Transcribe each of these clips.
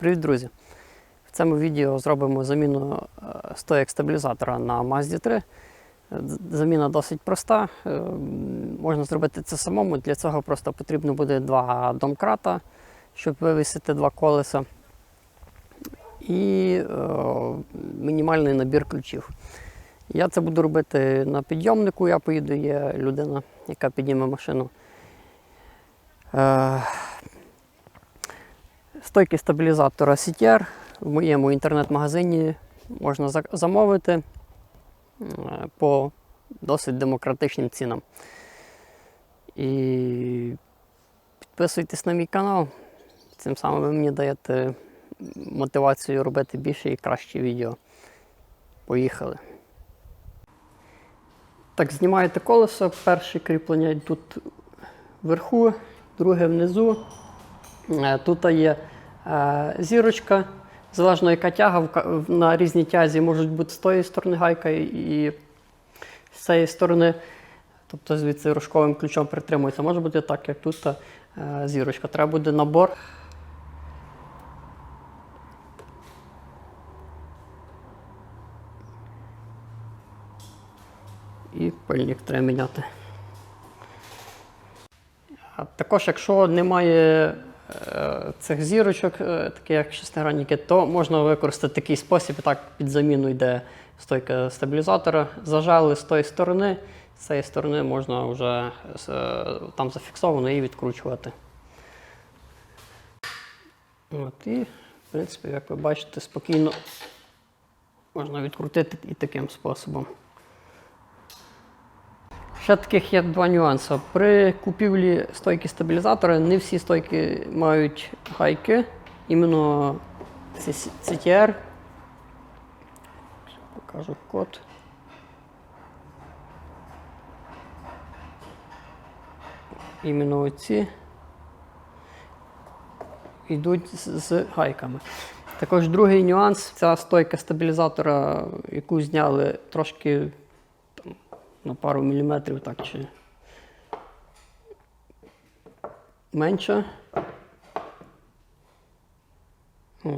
Привіт, друзі! В цьому відео зробимо заміну е, стоєк стабілізатора на Mazda 3. Е, Заміна досить проста. Е, Можна зробити це самому. Для цього просто потрібно буде два домкрата, щоб вивісити два колеса. І е, мінімальний набір ключів. Я це буду робити на підйомнику. Я поїду, є людина, яка підніме машину. Стойки стабілізатора CTR в моєму інтернет-магазині можна замовити е, по досить демократичним цінам. І підписуйтесь на мій канал. Цим самим ви мені даєте мотивацію робити більше і кращі відео. Поїхали. Так, знімаєте колесо. Перше кріплення тут вверху, друге внизу. Е, Тут є зірочка, залежно яка тяга, на різній тязі можуть бути з тої сторони гайка і з цієї сторони. Тобто звідси рожковим ключом притримується. Може бути так, як тут е, зірочка. Треба буде набор. І пильник треба міняти. Також, якщо немає е, цих зірочок, е, такі як шестигранники, то можна використати такий спосіб. Так, під заміну йде стойка стабілізатора. Зажали з тої сторони, з цієї сторони можна вже е, там зафіксовано і відкручувати. От, і, в принципі, як ви бачите, спокійно можна відкрутити і таким способом. Ще таких є два нюанси. При купівлі стойки стабілізатора не всі стойки мають гайки. Іменно CTR. Покажу код. Іменно оці йдуть з, гайками. Також другий нюанс ця стойка стабілізатора, яку зняли трошки на пару міліметрів, так чи менше. О.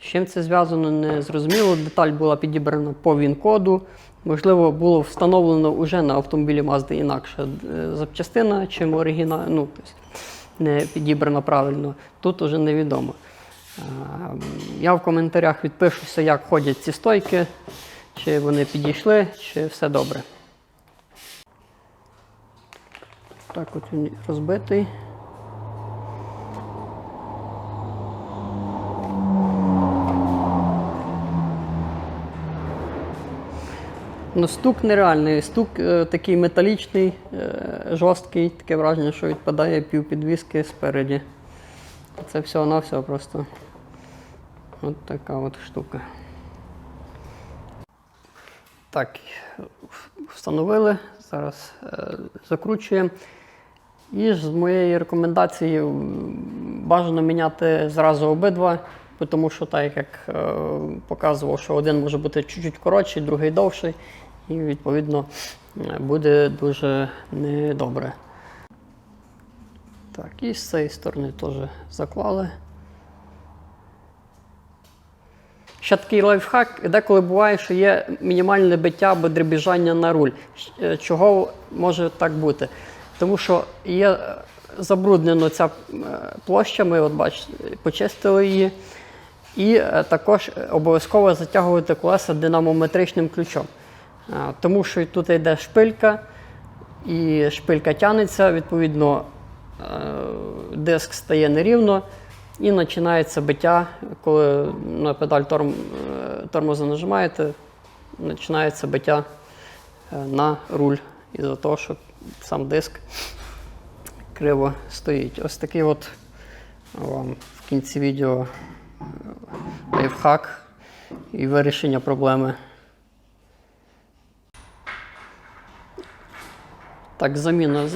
З чим це зв'язано, не зрозуміло. Деталь була підібрана по ВІН-коду. Можливо, було встановлено вже на автомобілі Mazda інакше е, запчастина, чим оригінал, ну, не підібрана правильно. Тут уже невідомо. Е, Я в коментарях відпишуся, як ходять ці стойки, чи вони підійшли, чи все добре. Так от він розбитий. Ну, стук нереальний. Стук е, такий металічний, е, жорсткий, таке враження, що відпадає півпідвіски спереді. Це всього-навсього просто от така от штука. Так, встановили. Зараз е, закручуємо. І з моєї рекомендації бажано міняти зразу обидва, тому що так як е, показував, що один може бути чуть-чуть коротший, другий довший, і відповідно буде дуже недобре. Так, і з цієї сторони теж заклали. Ще такий лайфхак, деколи буває, що є мінімальне биття або дребіжання на руль. Е, Чого може так бути? Тому що є забруднено ця е, площа, ми от бачите, почистили її. І е, також обов'язково затягувати колеса динамометричним ключом. Е, Тому що тут йде шпилька, і шпилька тягнеться, відповідно, диск стає нерівно і починається биття, коли на педаль торм, тормоза нажимаєте, починається биття на руль із-за того, що сам диск криво стоїть. Ось такий от вам в кінці відео е, лайфхак і вирішення проблеми. Так, заміна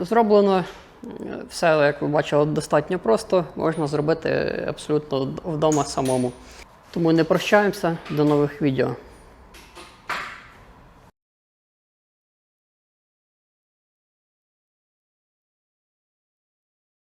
зроблена. Все, як ви бачили, достатньо просто. Можна зробити абсолютно вдома самому. Тому не прощаємося. До нових відео.